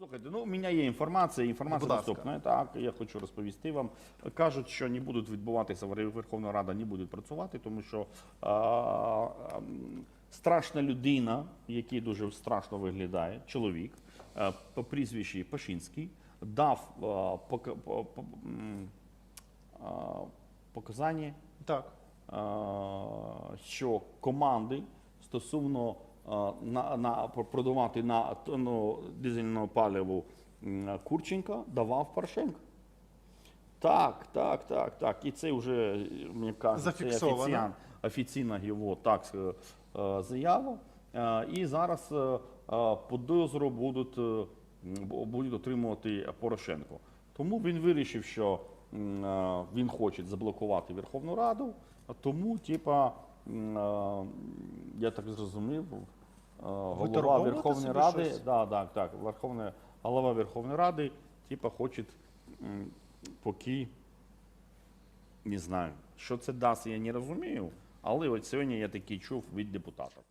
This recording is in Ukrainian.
Слухайте, ну у мене є інформація, інформація доступна. Так, я хочу розповісти вам. Кажуть, що не будуть відбуватися Верховна Рада, не буде працювати, тому що а, страшна людина, який дуже страшно виглядає, чоловік а, по прізвищі Пашинський, дав а, по- по- а, показання Так. е, що команди стосовно е, на, на продавати на ну, дизельне паливо м, Курченка давав Порошенко. Так, так, так, так. І це вже, мені кажуть, це офіціан- офіційна його так, е, е, заява. Е, І зараз е, е, підозру будуть, е, будуть отримувати Порошенко. Тому він вирішив, що е, він хоче заблокувати Верховну Раду, тому, типа, е, я так зрозумів, е, голова Верховної Ради, да, да, так, Верховна, голова Верховної Ради, типа, хоче поки не знаю, що це дасть, я не розумію. Але от сьогодні я такий чув від депутатів.